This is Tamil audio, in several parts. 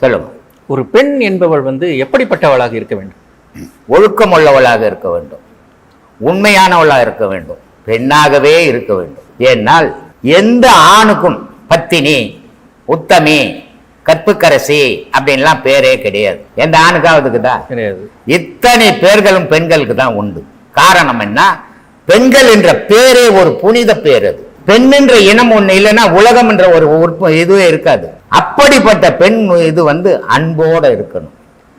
சொல்லுங்க. ஒரு பெண் என்பவள் வந்து எப்படிப்பட்டவளாக இருக்க வேண்டும்? ஒழுக்கமுள்ளவளாக இருக்க வேண்டும். உண்மையானவளாக இருக்க வேண்டும். பெண்ணாகவே இருக்க வேண்டும். ஏனால் எந்த ஆணுக்கும் பத்தினி உத்தமி கற்புக்கரசி அப்படின்லாம் பேரே கிடையாது. எந்த ஆணுக்காவதுக்கு தான் கிடையாது. இத்தனை பேர்களும் பெண்களுக்கு தான் உண்டு. காரணம் என்ன? பெண்கள் என்ற பேரே ஒரு புனித பேர் அது. பெண் என்ற இனம் ஒண்ணு இல்லைன்னா உலகம் என்ற ஒரு இதுவே இருக்காது. அப்படிப்பட்ட பெண் இது வந்து அன்போடு இருக்கணும்.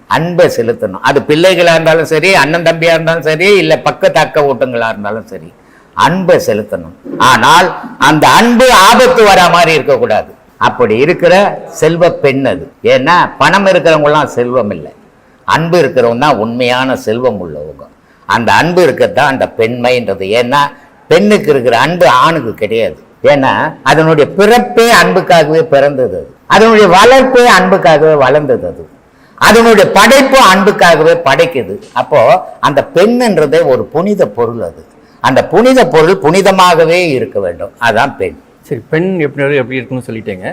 அன்பை செலுத்தணும். அது பிள்ளைகளாக இருந்தாலும் சரி அண்ணன் தம்பியாக இருந்தாலும் சரி இல்லை பக்கத்து அக்க ஓட்டங்களாக இருந்தாலும் சரி அன்பை செலுத்தணும். ஆனால் அந்த அன்பு ஆபத்து வரா மாதிரி இருக்கக்கூடாது. அப்படி இருக்கிற செல்வ பெண் அது. ஏன்னா பணம் இருக்கிறவங்கலாம் செல்வம் இல்லை. அன்பு இருக்கிறவங்க தான் உண்மையான செல்வம் உள்ளவங்க அந்த அன்பு இருக்கிறது அந்த பெண்மைன்றது. ஏன்னா பெண்ணுக்கு இருக்கிற அன்பு ஆணுக்கு கிடையாது. ஏன்னா அதனுடைய பிறப்பே அன்புக்காகவே பிறந்தது அது. அதனுடைய வளர்ப்பே அன்புக்காகவே வளர்ந்தது அது. அதனுடைய படைப்பு அன்புக்காகவே படைக்குது. அப்போ அந்த பெண்ணுன்றதே ஒரு புனித பொருள் அது. அந்த புனித பொருள் புனிதமாகவே இருக்க வேண்டும். அதான் பெண். சரி பெண் எப்படி எப்படி இருக்குன்னு சொல்லிட்டீங்க.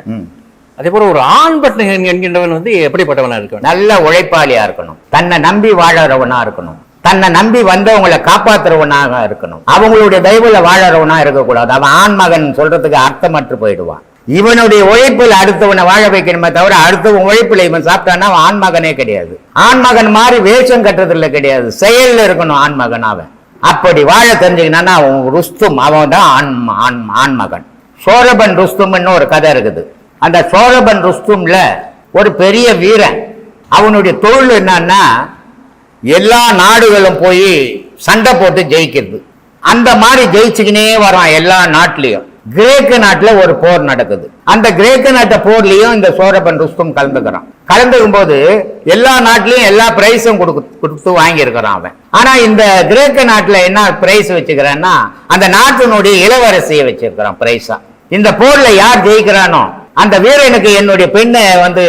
அதே போல ஒரு ஆண் பட்டன் என்கின்றவன் வந்து எப்படிப்பட்டவனா இருக்க வேண்டும் நல்ல உழைப்பாளியா இருக்கணும். தன்னை நம்பி வாழறவனா இருக்கணும். தன்னை நம்பி வந்தவங்களை காப்பாத்துறவனாக இருக்கணும். அவங்களுடைய தயவுல வாழறவனா இருக்கக்கூடாது. அவன் ஆண் மகன் சொல்றதுக்கு அர்த்தமற்று போயிடுவான். இவனுடைய உழைப்பில் அடுத்தவனை வாழ வைக்கணுமே தவிர அடுத்தவன் உழைப்பில் இவன் சாப்பிட்டான்னா அவன் ஆண் மகனே கிடையாது. ஆண் மகன் மாதிரி வேஷம் கட்டுறதுல கிடையாது. செயலில் இருக்கணும் ஆண் மகன் அவன். அப்படி வாழ தெரிஞ்சுக்கணும்னா அவன் ருஸ்தும் அவன் தான் ஆண் ஆண் ஆண் மகன் சோழபன் ருஸ்தும்னு ஒரு கதை இருக்குது. அந்த சோழபன் ருஸ்தும்ல ஒரு பெரிய வீரன். அவனுடைய தொழில் என்னன்னா எல்லா நாடுகளும் போய் சண்டை போட்டு ஜெயிக்கிறது. அந்த மாதிரி ஜெயிச்சுக்கினே வரான் எல்லா நாட்டிலையும். கிரேக்க நாட்டில் ஒரு போர் நடக்குது. அந்த கிரேக்க நாட்டு போர்லயும் இந்த சோரபன் ருஸ்தும் கலந்துக்கிறான். கலந்துக்கும் போது எல்லா நாட்டிலையும் எல்லா பிரைஸும் கொடுக்கு கொடுத்து வாங்கியிருக்கிறான் அவன். ஆனா இந்த கிரேக்க நாட்டில் என்ன பிரைஸ் வச்சுக்கிறான்னா அந்த நாட்டினுடைய இளவரசியை வச்சிருக்கிறான் பிரைஸா இந்த போர்ல யார் ஜெயிக்கிறானோ அந்த வீரனுக்கு என்னுடைய பெண்ணை வந்து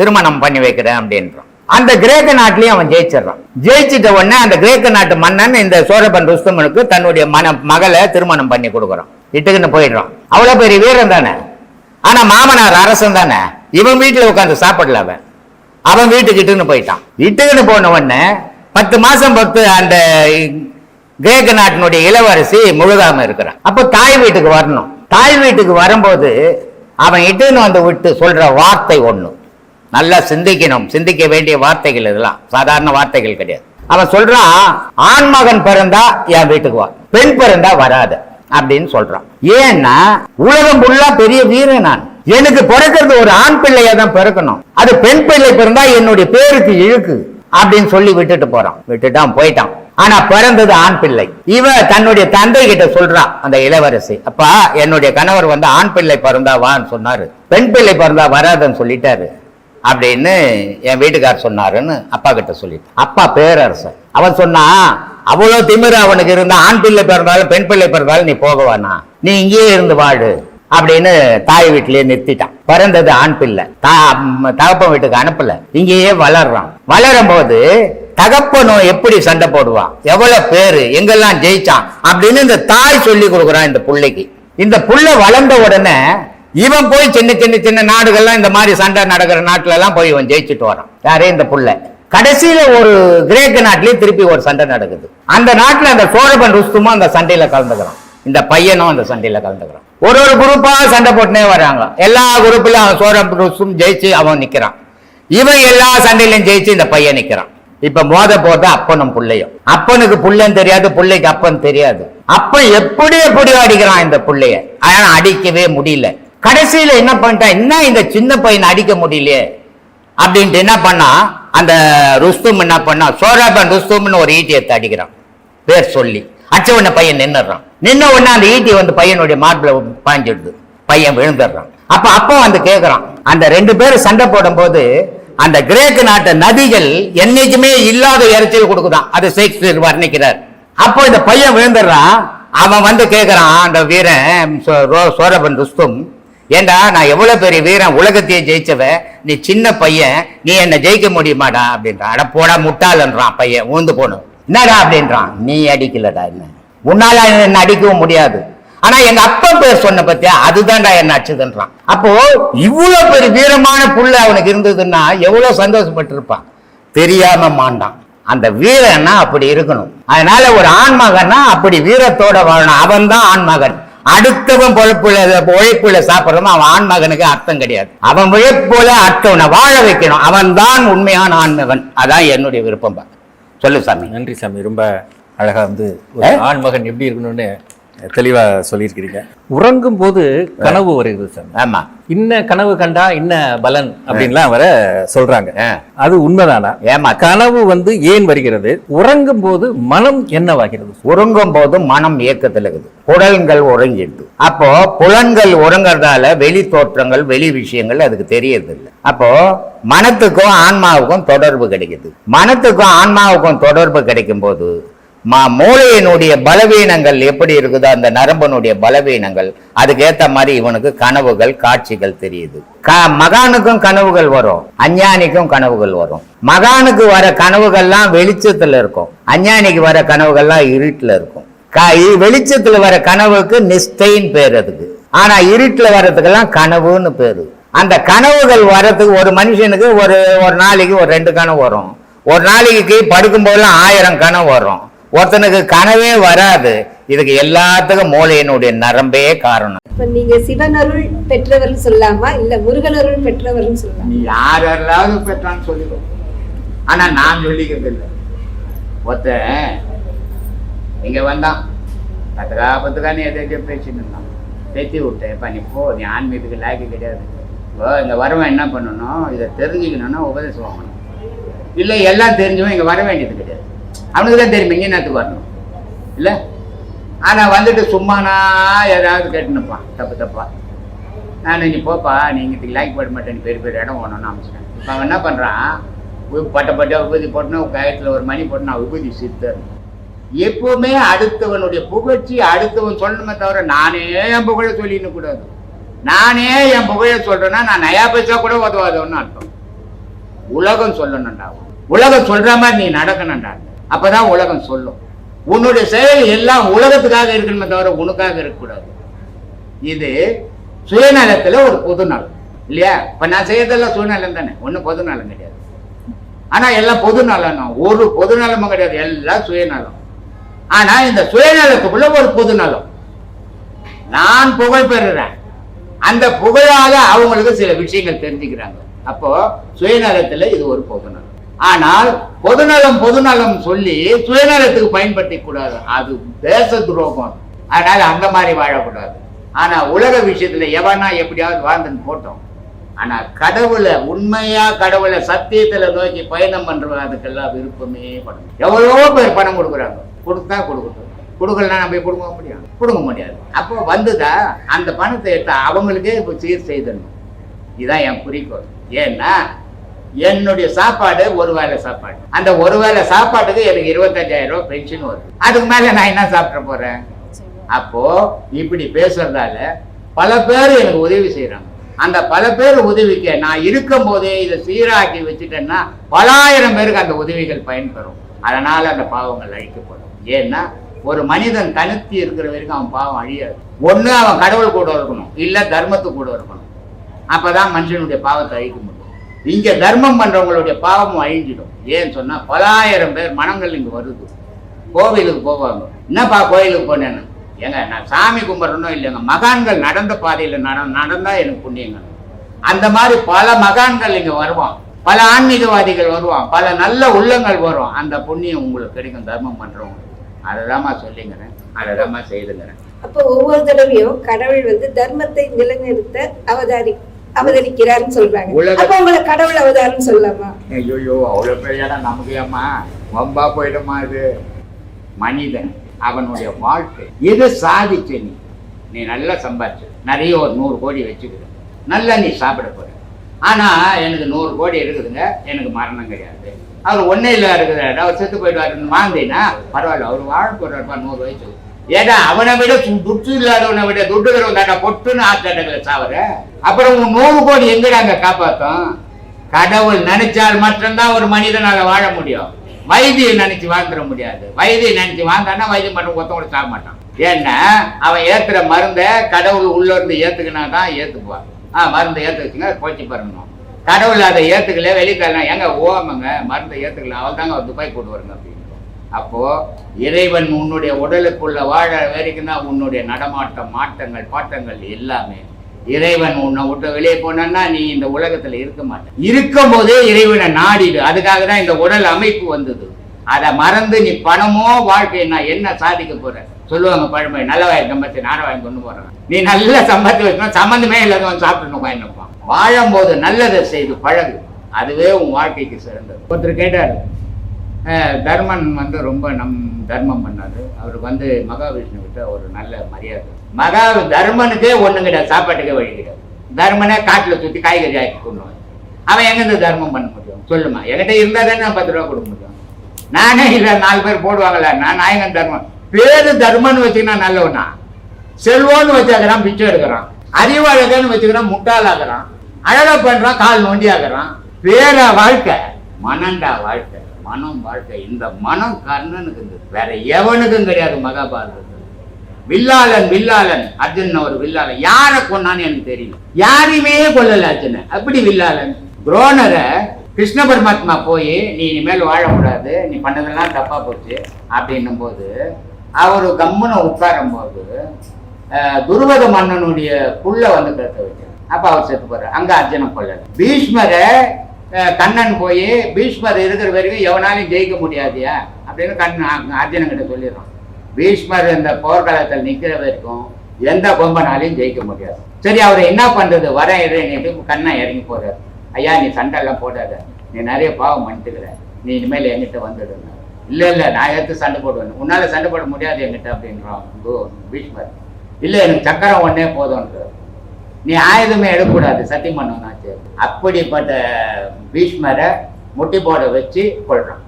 திருமணம் பண்ணி வைக்கிறேன் அப்படின்றான். அந்த கிரேக்க நாட்டிலையும் அவன் ஜெயிச்சிடறான். ஜெயிச்சிட்ட உடனே அந்த கிரேக்க நாட்டு மன்னன் இந்த சோழபன் ருஸ்தமனுக்கு தன்னுடைய மன மகளை திருமணம் பண்ணி கொடுக்குறான். இட்டுக்குன்னு போயிடுறான் அவ்வளோ பெரிய வீரன் தானே? ஆனால் மாமனார் அரசன் தானே? இவன் வீட்டில் உட்காந்து சாப்பிடல அவன். அவன் வீட்டுக்கு இட்டுன்னு போயிட்டான். இட்டுக்குன்னு போன உடனே பத்து மாதம் பத்து அந்த கிரேக்க நாட்டினுடைய இளவரசி முழுகாம இருக்கிறான். அப்போ தாய் வீட்டுக்கு வரணும். தாய் வீட்டுக்கு வரும்போது அவன் இட்டுன்னு வந்து விட்டு சொல்கிற வார்த்தை ஒன்று நல்லா சிந்திக்கணும். சிந்திக்க வேண்டிய வார்த்தைகள் இதெல்லாம். சாதாரண வார்த்தைகள் கிடையாது. அவன் சொல்றான் ஆண் மகன் பிறந்தா என் வீட்டுக்கு வா. பெண் பிறந்தா வராத. அப்படின்னு சொல்றான். ஏன்னா உலகம் ஃபுல்லா பெரிய வீரன் நான். எனக்கு பிறக்கிறது ஒரு ஆண் பிள்ளையா தான் பிறக்கணும். அது பெண் பிள்ளை பிறந்தா என்னுடைய பேருக்கு இழுக்கு அப்படின்னு சொல்லி விட்டுட்டு போறான். விட்டுட்டான் போயிட்டான். ஆனா பிறந்தது ஆண் பிள்ளை. இவ தன்னுடைய தந்தை கிட்ட சொல்றான் அந்த இளவரசி அப்பா என்னுடைய கணவர் வந்து ஆண் பிள்ளை பிறந்தா வான்னு சொன்னாரு. பெண் பிள்ளை பிறந்தா வராதுன்னு சொல்லிட்டாரு. அப்படின்னு என் வீட்டுக்கார் சொன்னாருன்னு அப்பா கிட்ட சொல்லிட்டான். அப்பா பேரரசன் அவன் சொன்னா அவ்வளோ திமிர் அவனுக்கு இருந்தா ஆண் பிள்ளை பிறந்தாலும் பெண் பிள்ளை பிறந்தாலும் நீ போக வேணாம் நீ இங்கேயே இருந்து வாழு அப்படின்னு தாய் வீட்டிலேயே நிறுத்திட்டான். பிறந்தது ஆண் பிள்ளை. தா தகப்பன் வீட்டுக்கு அனுப்பல. இங்கேயே வளர்றான். வளரும் போது தகப்பனும் எப்படி சண்டை போடுவான் எவ்வளவு பேரு? எங்கெல்லாம் ஜெயிச்சான்? அப்படின்னு இந்த தாய் சொல்லி கொடுக்குறான் இந்த பிள்ளைக்கு. இந்த புள்ள வளர்ந்த உடனே இவன் போய் சின்ன சின்ன சின்ன நாடுகள்லாம் இந்த மாதிரி சண்டை நடக்கிற நாட்டுல எல்லாம் போய் இவன் ஜெயிச்சுட்டு வரான். யாரே? இந்த புள்ள. கடைசியில ஒரு கிரேக்க நாட்டிலேயே திருப்பி ஒரு சண்டை நடக்குது. அந்த நாட்டில் அந்த சோழபன் ருஸ்துமும் அந்த சண்டையில கலந்துக்கிறான். இந்த பையனும் அந்த சண்டையில கலந்துக்கிறான். ஒரு ஒரு குரூப்பா சண்டை போட்டுனே வராங்க. எல்லா குரூப்லயும் அவன் சோழபன் ருஸ்தும் ஜெயிச்சு அவன் நிக்கிறான். இவன் எல்லா சண்டையிலும் ஜெயிச்சு இந்த பையன் நிக்கிறான். இப்ப மோத போறது அப்பனும் பிள்ளையும். அப்பனுக்கு புள்ளன் தெரியாது பிள்ளைக்கு அப்பன் தெரியாது. அப்பன் எப்படி எப்படி அடிக்கிறான் இந்த பிள்ளைய? ஆனா அடிக்கவே முடியல. கடைசியில என்ன பண்ணிட்டான் என்ன இந்த சின்ன பையனை அடிக்க முடியலையே? அப்படின்ட்டு என்ன பண்ணா அந்த ருஸ்தும் என்ன பண்ணா சோராபன் ருஸ்தும்னு ஒரு ஈட்டியை அடிக்கிறான் பேர் சொல்லி. அச்ச உடனே பையன் நின்னுறான் நின்ன உடனே அந்த ஈட்டி வந்து பையனுடைய மார்பில் பாஞ்சிடுது பையன் விழுந்துடுறான். அப்போ அப்போ வந்து கேட்குறான் அந்த ரெண்டு பேரும் சண்டை போடும்போது அந்த கிரேக்க நாட்டு நதிகள் என்னைக்குமே இல்லாத இறைச்சல் கொடுக்குதான். அது ஷேக்ஸ்பியர் வர்ணிக்கிறார். அப்போ இந்த பையன் விழுந்துடுறான். அவன் வந்து கேட்குறான் அந்த வீரன் சோரபன் ருஸ்தும் ஏண்டா நான் எவ்வளவு பெரிய வீரன் உலகத்தையே ஜெயிச்சவ நீ சின்ன பையன் நீ என்ன ஜெயிக்க முடியுமாடா அப்படின்றான். அட போடா முட்டாளன்றான் பையன் ஊந்து போணும் என்னடா அப்படின்றான். நீ அடிக்கலடா என்ன? உன்னால என்ன அடிக்கவும் முடியாது. ஆனா எங்க அப்பா பேர் சொன்ன பத்தியா அதுதான்டா என்ன அச்சுதுன்றான் அப்போ இவ்வளவு பெரிய வீரமான புள்ள அவனுக்கு இருந்ததுன்னா எவ்வளவு சந்தோஷப்பட்டு இருப்பான் தெரியாம மாண்டான். அந்த வீரன்னா அப்படி இருக்கணும். அதனால ஒரு ஆண்மகன்னா அப்படி வீரத்தோட வாழணும். அவன் தான் ஆண்மகன். அடுத்தவன் பொழப்புல உழைப்புல சாப்பிடுறவன் அவன் ஆண்மகனுக்கு அர்த்தம் கிடையாது. அவன் உழைப்புல அடுத்தவனை வாழ வைக்கணும். அவன் தான் உண்மையான ஆண்மகன். அதான் என்னுடைய விருப்பம். பா. சொல்லு சாமி. நன்றி சாமி. ரொம்ப அழகா வந்து ஒரு ஏ? ஆண் மகன் எப்படி இருக்கணும்னு தெளிவா சொல்லியிருக்கிறீங்க. உறங்கும் போது கனவு வருகிறது சாமி ஆமா. இன்ன கனவு கண்டா இன்ன பலன் அப்படின்லாம் வர சொல்றாங்க. அது உண்மைதானா? ஏமா. கனவு வந்து ஏன் வருகிறது? உறங்கும் போது மனம் என்னவாகிறது? உறங்கும் போது மனம் இயக்கத்தில் இருக்குது. புலன்கள் உறங்கிடுது. அப்போ புலன்கள் உறங்குறதால வெளி தோற்றங்கள் வெளி விஷயங்கள் அதுக்கு தெரியறதில்லை. அப்போ மனத்துக்கும் ஆன்மாவுக்கும் தொடர்பு கிடைக்குது. மனத்துக்கும் ஆன்மாவுக்கும் தொடர்பு கிடைக்கும் போது மா மூளையினுடைய பலவீனங்கள் எப்படி இருக்குதோ அந்த நரம்பனுடைய பலவீனங்கள் அதுக்கேற்ற மாதிரி இவனுக்கு கனவுகள் காட்சிகள் தெரியுது. க மகானுக்கும் கனவுகள் வரும் அஞ்ஞானிக்கும் கனவுகள் வரும். மகானுக்கு வர கனவுகள்லாம் வெளிச்சத்துல இருக்கும் அஞ்ஞானிக்கு வர கனவுகள்லாம் இருட்டுல இருக்கும். க வெளிச்சத்தில் வெளிச்சத்துல வர கனவுக்கு நிஷ்டைன்னு பேர் அதுக்கு. ஆனா இருட்டுல வர்றதுக்கெல்லாம் கனவுன்னு பேரு. அந்த கனவுகள் வர்றதுக்கு ஒரு மனுஷனுக்கு ஒரு ஒரு நாளைக்கு ஒரு ரெண்டு கனவு வரும். ஒரு நாளைக்கு படுக்கும் போதெல்லாம் ஆயிரம் கனவு வரும். ஒருத்தனுக்கு கனவே வராது. இதுக்கு எல்லாத்துக்கும் மூளையினுடைய நரம்பே காரணம். இப்ப நீங்க சிவன் அருள் பெற்றவர்னு சொல்லலாமா? இல்ல முருகன் அருள் சொல்லலாமா? நீ யார் யாராவது பெற்றான்னு சொல்லிக்கோ. ஆனா நான் சொல்லிக்கிறது இல்லை. ஒருத்தன் இங்க வந்தான். பத்துக்கா பத்துக்கான்னு எதாச்சும் பேசிட்டு இருந்தான். பேத்தி விட்டேன். இப்போ நீ போ நீ ஆன்மீகத்துக்கு லாய்க்கு கிடையாது. இப்போ இங்க வரவன் என்ன பண்ணணும்? இதை தெரிஞ்சுக்கணும்னா உபதேசம் வாங்கணும். இல்லை எல்லாம் தெரிஞ்சவன் இங்க வர வேண்டியது கிடையாது. அவனுக்கு தான் தெரியும் இங்கே என்னத்துக்கு வரணும்? இல்லை? ஆனால் வந்துட்டு சும்மானா ஏதாவது கேட்டுனுப்பான் தப்பு தப்பா. நான் நீ போப்பா நீ இங்கே லைக் போட மாட்டேன் பெரிய பெரிய இடம் போகணும்னு அமைச்சிட்டேன் இப்போ அவன் என்ன பண்ணுறான் பட்ட பட்ட விபூதி போட்டுனா கயத்தில் ஒரு மணி போட்டு நான் விபூதி சித்தர். எப்பவுமே அடுத்தவனுடைய புகழ்ச்சி அடுத்தவன் சொல்லணுமே தவிர நானே என் புகழை சொல்லின்னு கூடாது. நானே என் புகழை சொல்கிறேன்னா நான் நயா பைசா கூட உதவாதவன்னு அர்த்தம். உலகம் சொல்லணும்டா. உலகம் சொல்கிற மாதிரி நீ நடக்கணும்டா. அப்பதான் உலகம் சொல்லும். உன்னுடைய செயல் எல்லாம் உலகத்துக்காக இருக்கணுமே தவிர உனக்காக இருக்கக்கூடாது. இது சுயநலத்துல ஒரு பொதுநலம் இல்லையா? இப்ப நான் செய்யறதெல்லாம் சுயநலம் தானே? ஒன்றும் பொதுநலம் கிடையாது. ஆனா எல்லாம் பொதுநலம் ஒரு பொதுநலமும் கிடையாது எல்லாம் சுயநலம். ஆனா இந்த சுயநலத்துக்குள்ள ஒரு பொதுநலம். நான் புகழ் பெறுறேன். அந்த புகழால அவங்களுக்கு சில விஷயங்கள் தெரிஞ்சுக்கிறாங்க. அப்போ சுயநலத்துல இது ஒரு பொதுநலம். ஆனால் பொதுநலம் பொதுநலம் சொல்லி சுயநலத்துக்கு பயன்படுத்தி கூடாது. அது தேச துரோகம். அதனால அந்த மாதிரி வாழக்கூடாது. ஆனா உலக விஷயத்துல எவனா எப்படியாவது வாழ்ந்துன்னு போட்டோம். ஆனா கடவுளை உண்மையா கடவுளை சத்தியத்துல நோக்கி பயணம் பண்றவங்க அதுக்கெல்லாம் விருப்பமே படம் எவ்வளவோ பேர் பணம் கொடுக்குறாங்க. கொடுத்தா கொடுக்கட்டும். கொடுக்கலன்னா நம்ம கொடுக்க முடியாது. கொடுக்க முடியாது. அப்போ வந்துதா? அந்த பணத்தை எடுத்தா அவங்களுக்கே இப்போ சீர் செய்தணும் இதுதான் என் குறிக்கோள். ஏன்னா என்னுடைய சாப்பாடு ஒரு வேளை சாப்பாடு. அந்த ஒரு வேளை சாப்பாட்டுக்கு எனக்கு இருபத்தஞ்சாயிரம் ரூபாய் பென்ஷன் வருது. அதுக்கு மேலே நான் என்ன சாப்பிட போறேன்? அப்போ இப்படி பேசுறதால பல பேர் எனக்கு உதவி செய்கிறாங்க அந்த பல பேர் உதவிக்க நான் இருக்கும் போதே இதை சீராக்கி வச்சுட்டேன்னா பலாயிரம் பேருக்கு அந்த உதவிகள் பயன்பெறும். அதனால அந்த பாவங்கள் அழிக்கப்படும். ஏன்னா ஒரு மனிதன் தனித்து இருக்கிற வரைக்கும் அவன் பாவம் அழியாது. ஒன்று அவன் கடவுள் கூட இருக்கணும். இல்லை தர்மத்து கூட இருக்கணும். அப்போதான் மனுஷனுடைய பாவத்தை அழிக்க முடியும். இங்க தர்மம் பண்றவங்களுடைய பாவமும் அழிஞ்சிடும். ஏன்னு சொன்னா பலாயிரம் பேர் மனங்கள் இங்க வருது. கோவிலுக்கு போவாங்க. என்னப்பா கோயிலுக்கு போனேன்னு? ஏங்க நான் சாமி கும்பிட்றனோ இல்லைங்க. மகான்கள் நடந்த பாதையில் நட நடந்தா எனக்கு புண்ணியங்க. அந்த மாதிரி பல மகான்கள் இங்க வருவான். பல ஆன்மீகவாதிகள் வருவான். பல நல்ல உள்ளங்கள் வரும் அந்த புண்ணியம் உங்களுக்கு கிடைக்கும் தர்மம் பண்றவங்க அதை சொல்லிங்கிறேன். அதை செய்துங்கிறேன். அப்போ ஒவ்வொரு தடவையும் கடவுள் வந்து தர்மத்தை நிலைநிறுத்த அவதாரி அவதரிக்கிறார்னு சொல்றாங்க. அப்ப உங்களை கடவுள் அவதாரம்னு சொல்லலாமா? ஐயோ அவ்வளோ பெரிய இடம் நமக்கு ஏம்மா? வம்பா போயிடுமா இது? மனிதன் அவனுடைய வாழ்க்கை. எது சாதிச்ச நீ? நீ நல்லா சம்பாதிச்ச நிறைய ஒரு நூறு கோடி வச்சுக்கிற நல்லா நீ சாப்பிட போற. ஆனா எனக்கு நூறு கோடி இருக்குதுங்க. எனக்கு மரணம் கிடையாது. அவர் ஒன்னே இல்லை இருக்குது. அவர் செத்து போயிடுவாருன்னு வாழ்ந்தீங்கன்னா பரவாயில்ல. அவர் வாழ போறாருப்பா நூறு வயசு. ஏடா அவனை விட துட்டு இல்லாதவனை விட துட்டுகிறவன் தாண்டா பொட்டுன்னு ஆத்தாட்டங்களை சாவர? அப்புறம் உன் நூறு கோடி எங்கடாங்க காப்பாற்றும் கடவுள் நினைச்சால் மட்டும்தான் ஒரு மனிதனால வாழ முடியும். வைத்தியை நினைச்சு வாழ்ந்துட முடியாது. வைத்தியை நினைச்சு வாழ்ந்தானா வைத்தியம் மட்டும் ஒருத்தவங்க சாக மாட்டான். ஏன்னா அவன் ஏத்துற மருந்தை கடவுள் உள்ள இருந்து ஏத்துக்கினா தான் ஏத்துக்குவான். ஆ மருந்தை ஏத்துக்குச்சுங்க போச்சு பண்ணணும் கடவுள் அதை ஏத்துக்கல வெளிக்காரன் எங்க ஓமங்க மருந்தை ஏத்துக்கல அவள் தாங்க துபாய் கூட்டு வருங்க அப்போது அப்போ இறைவன் உன்னுடைய உடலுக்குள்ள வாழ வரைக்கும்னா உன்னுடைய நடமாட்டம் மாட்டங்கள் பாட்டங்கள் எல்லாமே. இறைவன் உன்னை விட்டு வெளியே போனா நீ இந்த உலகத்துல இருக்க மாட்டேன் இருக்கும் போதே இறைவனை நாடிடு. அதுக்காக தான் இந்த உடல் அமைப்பு வந்தது. அதை மறந்து நீ பணமோ வாழ்க்கை நான் என்ன சாதிக்க போற? சொல்லுவாங்க பழமை நல்ல வாய் சம்பாதிச்சு நாட வாங்கி கொண்டு போறேன். நீ நல்ல சம்பாதிச்சு வைக்கணும் சம்மந்தமே இல்லாதவன் சாப்பிட்டு உட்காந்துப்பான் வாழும்போது நல்லதை செய்து பழகு. அதுவே உன் வாழ்க்கைக்கு சிறந்தது. ஒருத்தர் கேட்டாரு தர்மன் வந்து ரொம்ப நம் தர்மம் பண்ணாரு. அவர் வந்து மகாவிஷ்ணு கிட்ட ஒரு நல்ல மரியாதை. மகா தர்மனுக்கே ஒன்றும் கிடையாது சாப்பாட்டுக்கே வழி கிடையாது. தர்மனே காட்டில் சுற்றி காய்கறி ஆக்கி கொண்டு அவன் எங்கேருந்து தர்மம் பண்ண முடியும்? சொல்லுமா. என்கிட்ட இருந்தால் தானே நான் பத்து ரூபா கொடுக்க முடியும்? நானே இல்லை நாலு பேர் போடுவாங்களா நான் நாயகன் தர்மன். பேரு தர்மன்னு வச்சுக்கினா நல்லவனா? செல்வம்னு வச்சாக்கிறான் பிச்சை எடுக்கிறான். அறிவழகன்னு வச்சுக்கிறான் முட்டாளாகிறான் அழகா பண்ணுறான் கால் நோண்டி ஆகிறான் பேரா வாழ்க்கை மனண்டா வாழ்க்கை. மனம் வாழ்க்கை. இந்த மனம் கர்ணனுக்கு இருந்தது. வேற எவனுக்கும் கிடையாது மகாபாரதத்தில். வில்லாளன் வில்லாளன். அர்ஜுன் ஒரு வில்லாளன். யாரை கொன்னான்னு எனக்கு தெரியல யாரையுமே கொல்லல அர்ஜுன அப்படி வில்லாளன்? துரோணரை கிருஷ்ண பரமாத்மா போய் நீ இனிமேல் வாழக்கூடாது. நீ பண்ணதெல்லாம் தப்பா போச்சு. அப்படின்னும் போது அவர் கம்முன உட்காரும் போது துருவக துருவத மன்னனுடைய புள்ள வந்து கருத்த வச்சார் அப்ப அவர் செத்து போறார். அங்க அர்ஜுனம் கொல்லல. பீஷ்மரை கண்ணன் போய் பீஷ்மர் இருக்கிற வரைக்கும் எவனாலையும் ஜெயிக்க முடியாதியா? அப்படின்னு கண்ணன் அர்ஜுனன் கிட்ட சொல்லிடுறான். பீஷ்மர் இந்த போர்க்களத்தில் நிற்கிற வரைக்கும் எந்த கொம்பனாலையும் ஜெயிக்க முடியாது. சரி அவர் என்ன பண்ணுறது வர இறங்கிட்டு கண்ணன் இறங்கி போறாரு ஐயா நீ சண்டை எல்லாம் போடாத. நீ நிறைய பாவம் பண்ணிட்டுக்கிற. நீ இனிமேல் என்கிட்ட வந்துடுங்க. இல்லை இல்லை நான் எடுத்து சண்டை போடுவேன்? உன்னால் சண்டை போட முடியாது என்கிட்ட அப்படின்றான். பீஷ்மர். இல்லை எனக்கு சக்கரம் ஒன்னே போதும்ன்றார். நீ ஆயுதமே எடுக்கக்கூடாது சத்தியம் பண்ணணும்னாச்சு அப்படிப்பட்ட பீஷ்மரை முட்டி போட வச்சு கொள்றான்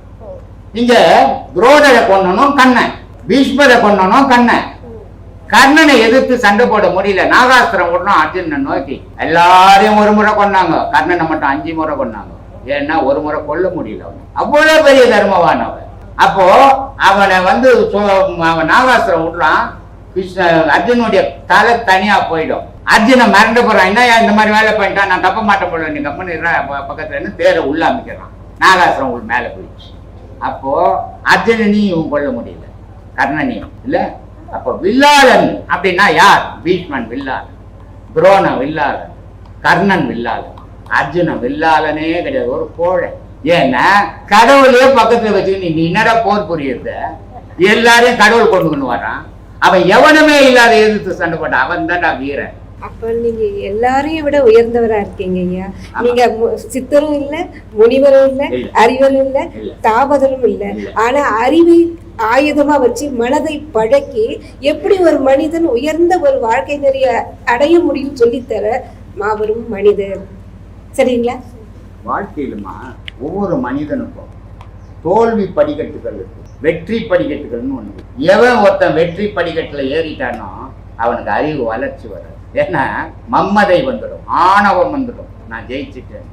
இங்க துரோடரை கொண்டனும் கண்ணன் பீஷ்மரை கொண்டனும் கண்ணன் கர்ணனை எதிர்த்து சண்டை போட முடியல. நாகாஸ்திரம் விடணும் அர்ஜுனன் நோக்கி. எல்லாரையும் ஒரு முறை கொன்னாங்க. கர்ணனை மட்டும் அஞ்சு முறை கொண்டாங்க ஏன்னா ஒரு முறை கொல்ல முடியல அவன். அவ்வளவு பெரிய தர்மவான் அவன். அப்போ அவனை வந்து அவன் நாகாஸ்திரம் விடுறான். கிருஷ்ண அர்ஜுனுடைய தலை தனியா போயிடும். அர்ஜுனை மறந்து போகிறான் என்ன இந்த மாதிரி வேலை பண்ணிட்டான் நான் தப்ப மாட்ட போல நீ கம்பெனி பக்கத்தில் இருந்து தேரை உள்ள அமைக்கிறான். நாகாசுரம் உங்களுக்கு மேலே போயிடுச்சு. அப்போ அர்ஜுனனையும் கொள்ள முடியல. கர்ணனையும் இல்லை? அப்போ வில்லாளன் அப்படின்னா யார்? பீஷ்மன் வில்லாளன். துரோண வில்லாளன். கர்ணன் வில்லாளன். அர்ஜுனன் வில்லாளனே கிடையாது. ஒரு கோழை. ஏன்னா கடவுளே பக்கத்தில் வச்சுக்கிட்டு நீ என்னடா போர் புரியுறத? எல்லாரையும் கடவுள் கொண்டு கொண்டு வரான் அவன் எவனுமே இல்லாத எதிர்த்து சண்டை போட்டான். அவன் தான்டா வீரன். அப்ப நீங்க எல்லாரையும் விட உயர்ந்தவரா இருக்கீங்க ஐயா நீங்க சித்தரும் இல்ல முனிவரும் இல்ல. அறிவரும் இல்ல. தாபதரும் இல்ல. ஆனா அறிவை ஆயுதமா வச்சு மனதை பழக்கி எப்படி ஒரு மனிதன் உயர்ந்த ஒரு வாழ்க்கை நெறிய அடைய முடியும் சொல்லித்தர மாபெரும் மனிதர் சரிங்களா வாழ்க்கையிலுமா ஒவ்வொரு மனிதனுக்கும் தோல்வி படிக்கட்டுகள் இருக்கு வெற்றி படிக்கட்டுகள்னு ஒண்ணு. எவன் ஒருத்தன் வெற்றி படிக்கட்டுல ஏறிட்டானோ அவனுக்கு அறிவு வளர்ச்சி வராது ஏன்னா மம்மதை வந்துடும் ஆணவம் வந்துடும். நான் ஜெயிச்சிட்டேன்.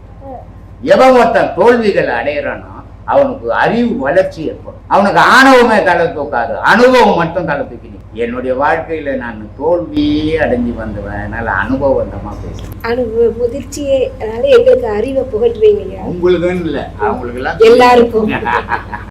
எவன் ஒருத்தன் தோல்விகளை அடையிறானோ அவனுக்கு அறிவு வளர்ச்சி ஏற்படும். அவனுக்கு ஆணவமே தலை தூக்காது அனுபவம் மட்டும் தலை தூக்கி. என்னுடைய வாழ்க்கையில நான் தோல்வியே அடைஞ்சு வந்தவன். அதனால அனுபவந்தமா பேசுறேன். அனுபவ முதிர்ச்சியே அதனால எங்களுக்கு அறிவை புகட்டுறீங்க ஐயா உங்களுக்குன்னு இல்ல அவங்களுக்கு எல்லாருக்கும்.